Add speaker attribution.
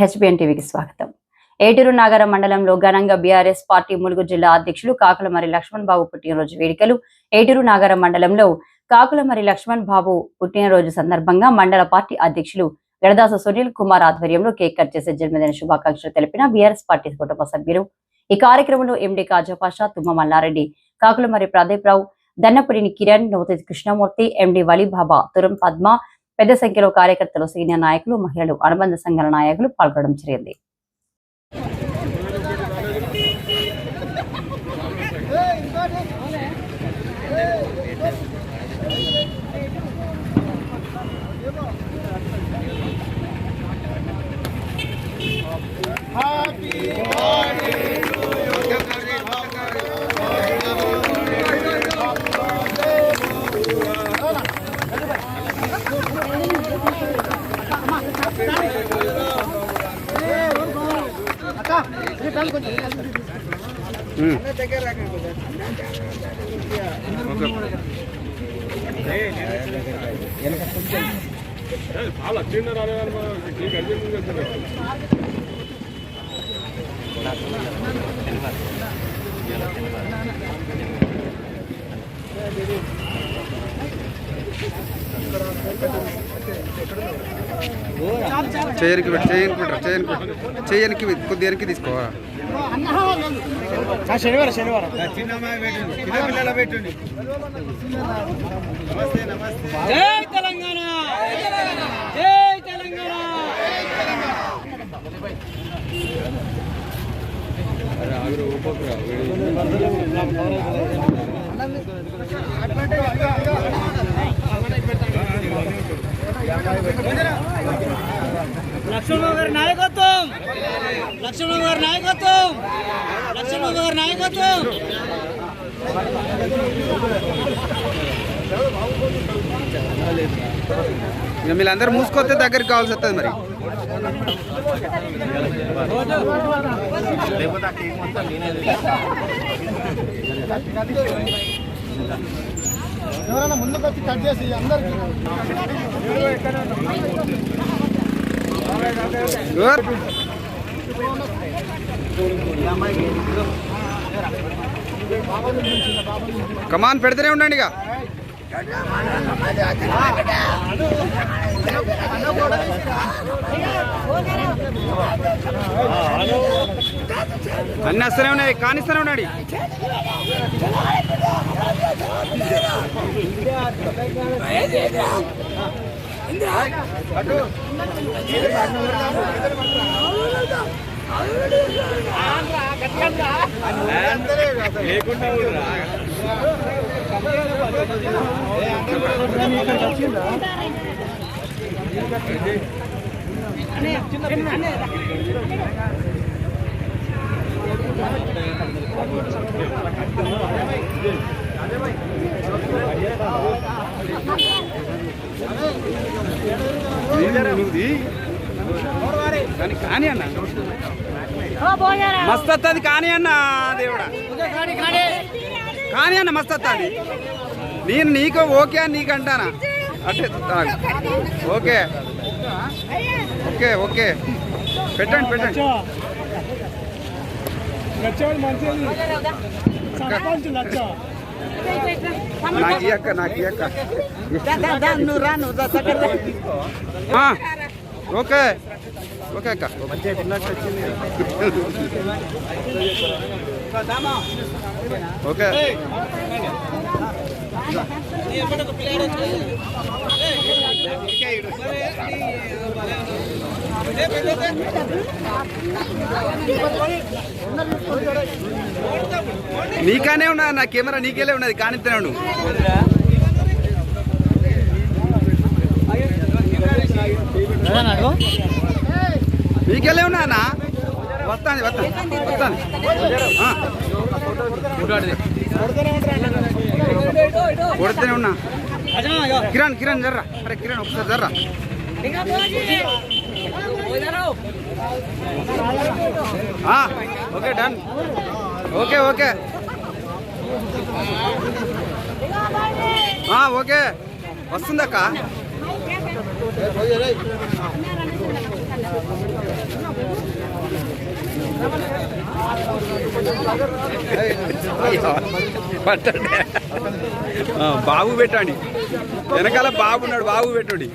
Speaker 1: HBN టీవీకి స్వాగతం. ఏటూరు నాగర మండలంలో ఘనంగా బీఆర్ఎస్ పార్టీ ములుగు జిల్లా అధ్యక్షులు కాకులమరి లక్ష్మణ్ బాబు పుట్టినరోజు వేడుకలు. ఏటూరు నాగర మండలంలో కాకులమరి లక్ష్మణ్ బాబు పుట్టినరోజు సందర్భంగా మండల పార్టీ అధ్యక్షులు గడదాస సునీల్ కుమార్ ఆధ్వర్యంలో కేక్ కట్ చేసే జన్మదిన శుభాకాంక్షలు తెలిపిన బీఆర్ఎస్ పార్టీ కుటుంబ సభ్యులు. ఈ కార్యక్రమంలో ఎండి కాజాపాషా తుమ్మ మల్లారెడ్డి కాకులమరి ప్రదీప్ రావు దన్నపడిని కిరణ్ నూతి కృష్ణమూర్తి ఎండి వలీబాబా తురం పద్మ పెద్ద సంఖ్యలో కార్యకర్తలు సీనియర్ నాయకులు మహిళలు అనుబంధ సంఘాల నాయకులు పాల్గొనడం జరిగింది.
Speaker 2: చేయనికి పెట్టు చేయనికి పెట్టు చేయనికి పెట్టు. చేయనికి కొద్ది వెనక్కి తీసుకోవా
Speaker 3: శనివారం శనివారం. జై తెలంగాణ! జై తెలంగాణ! లక్ష్మణరావు గారు నాయకు లక్ష్మణరావు గారి నాయకత్వం! లక్ష్మణరావు గారి నాయకత్వం!
Speaker 2: ఇక వీళ్ళందరూ మూసుకొస్తే దగ్గరికి కావాల్సి వస్తుంది మరి.
Speaker 3: ఎవరైనా ముందుకు వచ్చి కట్ చేసి అందరికి.
Speaker 2: కమాన్ పెడితేనే ఉండండి ఇక. అన్నీ వస్తూనే ఉన్నాయి కానిస్తూనే ఉన్నాడు నువ్వుది కానీ కానీ అన్న. మస్త్ వస్తుంది కానీ అన్న దేవుడా. కానీ అన్న మస్త్ వస్తుంది నేను నీకు ఓకే అని నీకు అంటానా? అట్టే తాగు. ఓకే. Okay okay. పెట్టండి పెట్టండి. నాకు ఇయ్యక్క నాకు ఓకే. ఓకే అక్క. ఓకే. నీకానే ఉన్నా నా కెమెరా నీకేలే ఉన్నది కానిస్తూనే ఉండు. నీకెళ్ళే ఉన్నా అన్న? వస్తాను వస్తాను వస్తాను కొడుతూనే ఉన్నా. కిరణ్ కిరణ్ జర్రా. అరే కిరణ్ ఒకసారి జర్రా. Okay done. Okay okay. Okay. వస్తుందక్క? పట్టండి బాబు పెట్టండి. వెనకాల బాబు ఉన్నాడు బాబు పెట్టుడి.